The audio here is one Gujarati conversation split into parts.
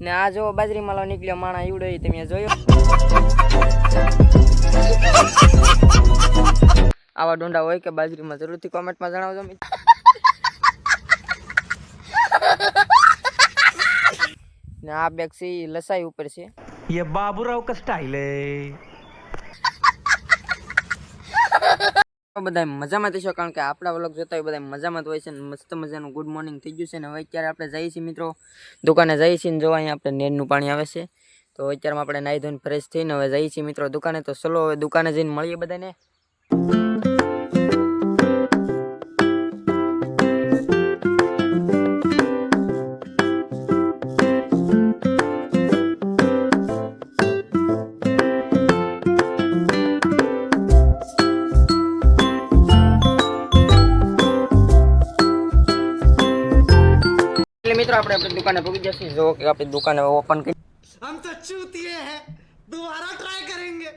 ને આ જો બાજરી માલો નીકળ્યો માણા ઈવડો ઈ તમે જોયો આવા ડોંડા હોય કે બાજરીમાં જરૂરથી કોમેન્ટમાં જણાવજો મિત્રો ને આ બેગ છે ઈ લસાઈ ઉપર છે ये बाबूराव का स्टाइल है બધા મજામાં થઈશું કારણ કે આપણા વ્લોગ જોતા હોય બધા મજામાં જ હોય છે મસ્ત મજાનું ગુડ મોર્નિંગ થઈ ગયું છે ને હવે અત્યારે આપણે જઈએ છીએ મિત્રો, દુકાને જઈએ છીએ ને જોવા, અહીંયા આપણે નેરનું પાણી આવે છે. તો અત્યારમાં આપણે નાહી ધોઈને ફ્રેશ થઈને હવે જઈએ છીએ મિત્રો દુકાને, તો ચલો હવે દુકાને જઈને મળીએ બધાને આપણે આપણી દુકાને પહોંચી જશે. જો કે આપણી દુકાને ઓપન કરી હમ તો ચૂતિયે હે દુબારા ટ્રાય કરેંગે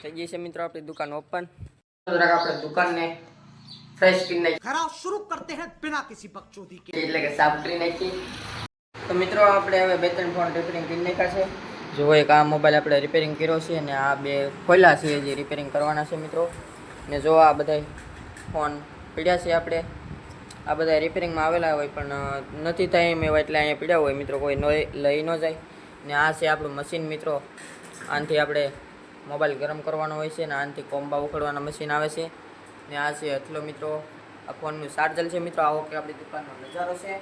થઈ ગઈ છે મિત્રો આપણી દુકાન ઓપન જરાક આપણે દુકાનને ફ્રેશ કરી નાખી. ખરાબ શરૂ કરતે હે બિના કિસી બકચોદી કે એટલે કે સાફ કરી નાખી. તો મિત્રો આપણે હવે બે ત્રણ ફોન રિપેરિંગ કરી નાખ્યા છે. જો એક આ મોબાઈલ આપણે રિપેરિંગ કર્યો છે અને આ બે ખોલ્યા છે જે રિપેરિંગ કરવાના છે મિત્રો. ને જો આ બધા ફોન પીડ્યા છે આપણે. આ બધા રિપેરિંગમાં આવેલા હોય પણ નથી થાય એમ એવા એટલે અહીંયા પીડ્યા હોય. મિત્રો કોઈ લઈ ન જાય. ને આ છે આપણું મશીન મિત્રો. આનાથી આપણે મોબાઈલ ગરમ કરવાનો હોય છે ને આનાથી કોમ્બા ઉખડવાના મશીન આવે છે. ને આ છે હથલો મિત્રો, આ ફોનનું ચાર્જર છે, મિત્રો. આવો કે આપણી દુકાનનો નજારો છે.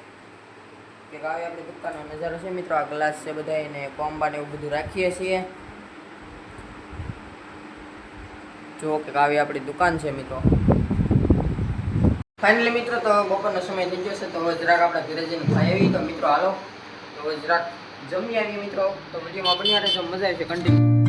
કે આવે આપણી દુકાનનો નજારો છે, મિત્રો. આ ગ્લાસ છે બધા એને કોમ્બા ને એવું બધું રાખીએ છીએ. જો કે આવી આપણી દુકાન છે, મિત્રો. ફાઇનલી મિત્રો, તો બપોરનો સમય થઈ ગયો છે, તો જરાક આપણે ઘરે જઈને ખાઈ આવી તો મિત્રો, હાલો. તો જરાક જમી આવીએ મિત્રો. તો વિડીયોમાં બન્યા રહેજો. મજા આવશે કન્ટિન્યુ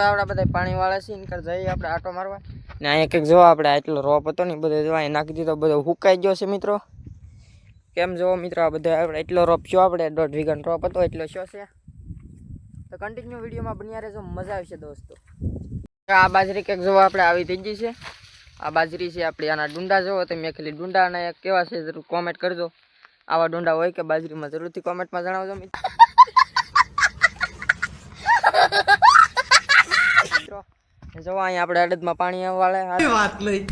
આપણા બધા પાણી વાળા છે નીકળ જઈએ આપણે આટો મારવા. ને અહીંયા કંઈક જોવા આપણે આટલો રોપ હતો ને બધો અહીંયા નાખી દીધો, બધો હુકાઈ ગયો છે મિત્રો. કેમ જોવો મિત્રો, આ બધા આપણે એટલો રોપ છો આપણે દોઢ વીઘાનો રોપ હતો, એટલો શો છે. તો કન્ટિન્યુ વિડીયોમાં બન્યા રહેજો, મજા આવશે દોસ્તો. આ બાજરી કંઈક જોવા આપણે આવી થઈ ગઈ છે. આ બાજરી છે આપણે, આના ડુંડા જોવો તમે ખાલી ડુંડાના કેવા છે, જરૂર કોમેન્ટ કરજો. આવા ડુંડા હોય કે બાજરીમાં જરૂરથી કોમેન્ટમાં જણાવજો મિત્રો. જોવા અહીંયા આપણે અડદમાં પાણી વાળે વાત લઈ.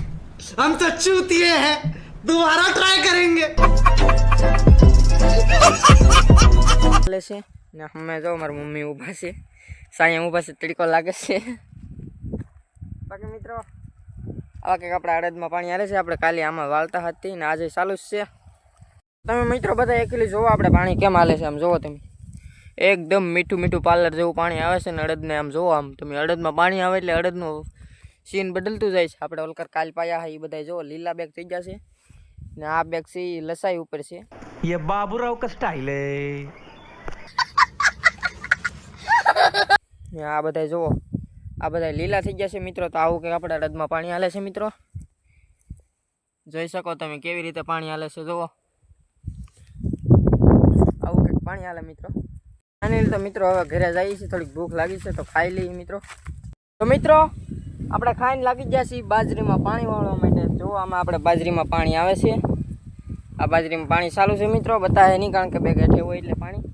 હમ તો ચૂતીએ હે. દુબારા ટ્રાય કરેંગે. લે છે. ને અમે જો મારી મમ્મી ઊભા છે. સાંજે ઊભા છે તડકો લાગે છે. બાકી મિત્રો આવા કંઈક આપણે અડદમાં પાણી આવે છે. આપણે કાલે આમાં વાળતા હતી ને આજે ચાલુ જ છે. તમે મિત્રો બધા એકલી જોવો આપણે પાણી કેમ હાલે છે આમ જોવો તમે. એકદમ મીઠું મીઠું પાર્લર જેવું પાણી આવે છે ને અડદને આમ જોવો આમ. તમે અડદમાં પાણી આવે એટલે અડદનું સીન બદલતું જાય છે. આપણે ઓલકર કાલ પાયા હા એ બધા જોવો લીલા બેગ થઈ ગયા છે. ને આ બેગ છે એ લસાઈ ઉપર છે. એ બાબુરાવ કસ્ટાઈલ ને આ બધા જોવો આ બધા લીલા થઈ ગયા છે મિત્રો. તો આવું કે આપણે અડદમાં પાણી હાલે છે મિત્રો? જોઈ શકો તમે કેવી રીતે પાણી હાલે છે જોવો. આવું કંઈક પાણી હાલે મિત્રો. આની તો મિત્રો હવે ઘરે જઈએ છીએ, થોડીક ભૂખ લાગી છે તો ખાઈ લઈએ મિત્રો. તો મિત્રો, આપણે ખાઈને લાગી ગયા છીએ બાજરીમાં પાણી વાળવા માટે. જો આમાં આપણે બાજરીમાં પાણી આવે છે. આ બાજરીમાં પાણી ચાલુ છે મિત્રો, બતાવે નહીં કારણ કે બે ગેઠે હોય એટલે પાણી.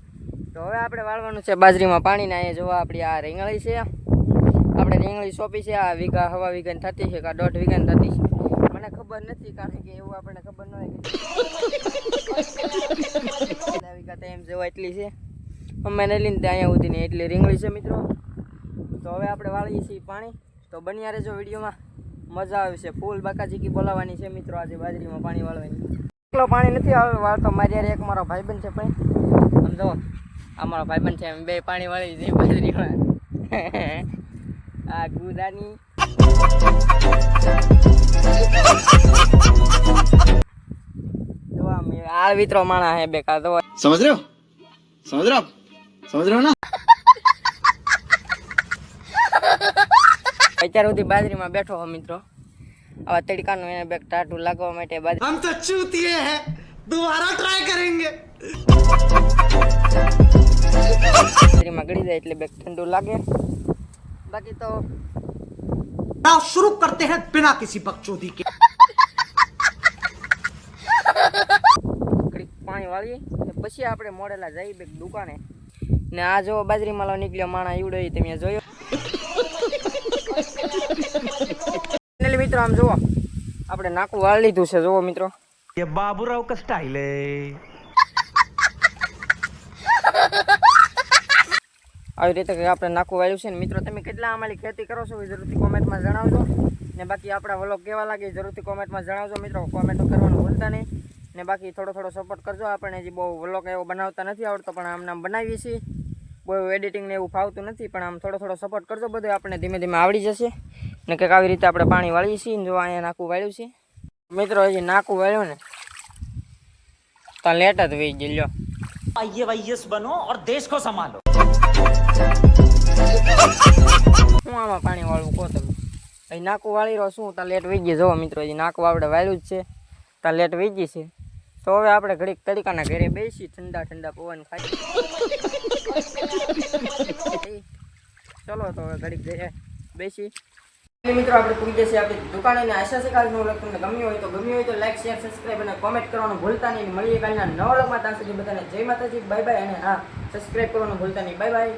તો હવે આપણે વાળવાનું છે બાજરીમાં પાણી ને જોવા આપણી આ રીંગણી છે. આપણે રીંગળી સોંપી છે, આ વીઘા, હવા વીઘાની થતી છે કે દોઢ વીઘાની થતી છે. મને ખબર નથી કારણ કે એવું આપણને ખબર ન હોય વીઘા તો એમ જોવા એટલી છે. અમે મમ્માને લઈને ત્યાં અહીંયા ઉધીને એટલે રીંગણી છે મિત્રો. તો હવે આપણે વાળીએ છીએ પાણી. તો બન્યા રહેજો વિડીયોમાં. મજા આવશે ફૂલ બાકાજીકી બોલાવવાની છે મિત્રો આજે બાજરીમાં પાણી વાળવાની. એકલો પાણી નથી આવે વાળતો. મારી યાર એક મારો ભાઈબંધ છે પણ. આમ અમારો આ ભાઈબંધ છે. એમ બે પાણી વાળી છે બાજરીમાં. આ ગુદાની. આ મિત્રો માણા હે બેકાર. તો સમજ રહ્યો? સમજ રહ્યો? रहे हो आप समझ रहे हो ना અત્યાર સુધી બાજરીમાં બેઠો હો મિત્રો આવા તડકાનું એને બેગ ટાટું લાગવા માટે બાજુ हम तो चूतिए हैं दोबारा ट्राई करेंगे બાજરીમાં ગળી જાય એટલે બેગ ઠંડુ લાગે બાકી તો आओ शुरू करते हैं बिना किसी बकचोदी के ઘડીક પાણી વાળીએ ને પછી આપણે મોડેલા જઈએ બેગ દુકાને ને આ જો બાજરી માલો નીકળ્યો માણા ઈવડો એ તમે જોયો? મિત્રો આમ જુઓ આપણે નાકું વાળ લીધું છે જુઓ મિત્રો. એ બાબુરાવ કસ્ટાઈ આવી રીતે આપણે નાકું વાળ્યું છે ને મિત્રો તમે કેટલા અમારી ખેતી કરો છો એ જરૂરથી કોમેન્ટમાં જણાવજો. ને બાકી આપણા વ્લોગ કેવા લાગે જરૂરથી કોમેન્ટમાં જણાવજો મિત્રો. કોમેન્ટ કરવાનું ભૂલતા નહીં. ને બાકી થોડો થોડો સપોર્ટ કરજો. આપણે હજી બહુ વ્લોગ એવો બનાવતા નથી આવડતો પણ આમ નામ બનાવીએ છીએ. બહુ એડિટિંગને એવું ફાવતું નથી પણ આમ થોડો થોડો સપોર્ટ કરજો બધું આપણે ધીમે ધીમે આવડી જશે. ને કંઈક આવી રીતે આપણે પાણી વાળીએ છીએ જો અહીંયા નાકું વાળ્યું છે. મિત્રો હજી નાકું વાળ્યું ને તો લેટ જ વહી ગયેલો. લો વાઈએસ બનો ઓર દેશ હું આમાં પાણી વાળવું કહો તમે? અહીં નાકું વાળી રહો શું ત્યાં લેટ વીજી જવો મિત્રો હજી નાકું આપણે વાળ્યું જ છે. ત્યાં લેટ વીજી છે. તો હવે આપણે ઘડીક તડકાના ઘરે બેસી ઠંડા ઠંડા પવન ખાઈ. ચલો તો હવે ઘડીક જઈએ બેસી. મિત્રો, આપણે પૂરી જશે આપણી દુકાને અને આશા છે કાલનો વ્લોગ તમને ગમ્યો હોય તો ગમ્યો હોય તો લાઈક શેર સબસ્ક્રાઈબ અને કોમેન્ટ કરવાનું ભૂલતા નહીં. મળીએ કાલના નવા વ્લોગમાં. ત્યાં સુધી બધાને જય માતાજી બાય બાય અને હા સબસ્ક્રાઈબ કરવાનું ભૂલતા નહીં. Bye bye